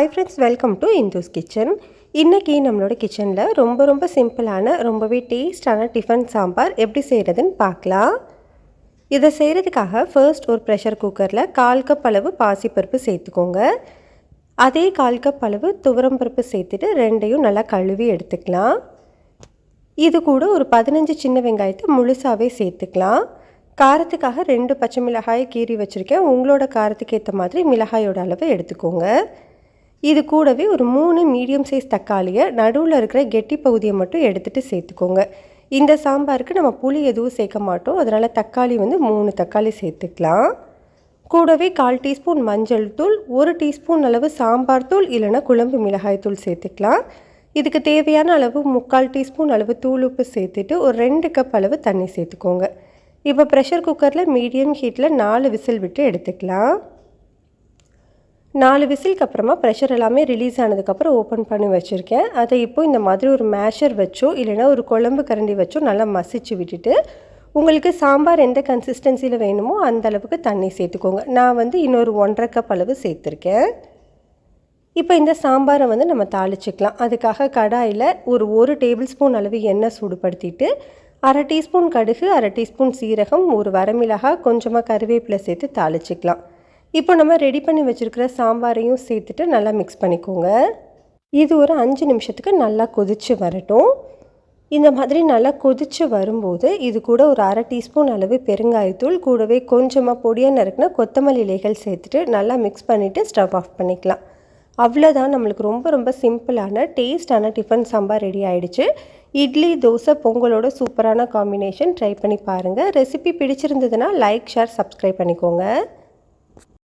Hi friends welcome to Indhu's kitchen இன்றைக்கி நம்மளோட கிச்சனில் ரொம்ப ரொம்ப சிம்பிளான ரொம்பவே டேஸ்டான டிஃபன் சாம்பார் எப்படி செய்கிறதுன்னு பார்க்கலாம். இதை செய்கிறதுக்காக ஃபர்ஸ்ட் ஒரு ப்ரெஷர் குக்கரில் கால் கப் அளவு பாசிப்பருப்பு சேர்த்துக்கோங்க. அதே கால் கப் அளவு துவரம் பருப்பு சேர்த்துட்டு ரெண்டையும் நல்லா கழுவி எடுத்துக்கலாம். இது கூட ஒரு பதினஞ்சு சின்ன வெங்காயத்தை முழுசாகவே சேர்த்துக்கலாம். காரத்துக்காக ரெண்டு பச்சை மிளகாயை கீறி வச்சுருக்கேன். உங்களோட காரத்துக்கு ஏற்ற மாதிரி மிளகாயோட அளவு எடுத்துக்கோங்க. இது கூடவே ஒரு மூணு மீடியம் சைஸ் தக்காளியை நடுவில் இருக்கிற கெட்டி பகுதியை மட்டும் எடுத்துகிட்டு சேர்த்துக்கோங்க. இந்த சாம்பாருக்கு நம்ம புளி எதுவும் சேர்க்க மாட்டோம். அதனால் தக்காளி வந்து மூணு தக்காளி சேர்த்துக்கலாம். கூடவே கால் டீஸ்பூன் மஞ்சள் தூள் ஒரு டீஸ்பூன் அளவு சாம்பார் தூள் இல்லைனா குழம்பு மிளகாய் தூள் சேர்த்துக்கலாம். இதுக்கு தேவையான அளவு முக்கால் டீஸ்பூன் அளவு தூள் உப்பு சேர்த்துட்டு ஒரு ரெண்டு கப் அளவு தண்ணி சேர்த்துக்கோங்க. இப்போ ப்ரெஷர் குக்கரில் மீடியம் ஹீட்டில் நாலு விசில் விட்டு எடுத்துக்கலாம். நாலு விசிலுக்கு அப்புறமா ப்ரெஷர் எல்லாமே ரிலீஸ் ஆனதுக்கப்புறம் ஓப்பன் பண்ணி வச்சுருக்கேன். அதை இப்போ இந்த மாதிரி ஒரு மேஷர் வச்சோ இல்லைனா ஒரு குழம்பு கரண்டி வச்சோ நல்லா மசிச்சு விட்டுட்டு உங்களுக்கு சாம்பார் எந்த கன்சிஸ்டன்சியில் வேணுமோ அந்த அளவுக்கு தண்ணி சேர்த்துக்கோங்க. நான் வந்து இன்னொரு ஒன்றரை கப் அளவு சேர்த்துருக்கேன். இப்போ இந்த சாம்பாரை வந்து நம்ம தாளிச்சிக்கலாம். அதுக்காக கடாயில் ஒரு ஒரு டேபிள் ஸ்பூன் அளவு எண்ணெய் சூடுபடுத்திட்டு அரை டீஸ்பூன் கடுகு அரை டீஸ்பூன் சீரகம் ஒரு வரமிளகாய் கொஞ்சமாக கருவேப்பிலை சேர்த்து தாளிச்சிக்கலாம். இப்போ நம்ம ரெடி பண்ணி வச்சுருக்கிற சாம்பாரையும் சேர்த்துட்டு நல்லா மிக்ஸ் பண்ணிக்கோங்க. இது ஒரு அஞ்சு நிமிஷத்துக்கு நல்லா கொதித்து வரட்டும். இந்த மாதிரி நல்லா கொதித்து வரும்போது இது கூட ஒரு அரை டீஸ்பூன் அளவு பெருங்காயத்தூள் கூடவே கொஞ்சமாக பொடியாக நறுக்குனா கொத்தமல்லி இலைகள் சேர்த்துட்டு நல்லா மிக்ஸ் பண்ணிவிட்டு ஸ்டவ் ஆஃப் பண்ணிக்கலாம். அவ்வளோதான் நம்மளுக்கு ரொம்ப ரொம்ப சிம்பிளான டேஸ்டான டிஃபன் சாம்பார் ரெடி ஆகிடுச்சு இட்லி தோசை பொங்கலோட சூப்பரான காம்பினேஷன் ட்ரை பண்ணி பாருங்கள் ரெசிபி பிடிச்சிருந்ததுன்னா லைக் ஷேர் சப்ஸ்கிரைப் பண்ணிக்கோங்க.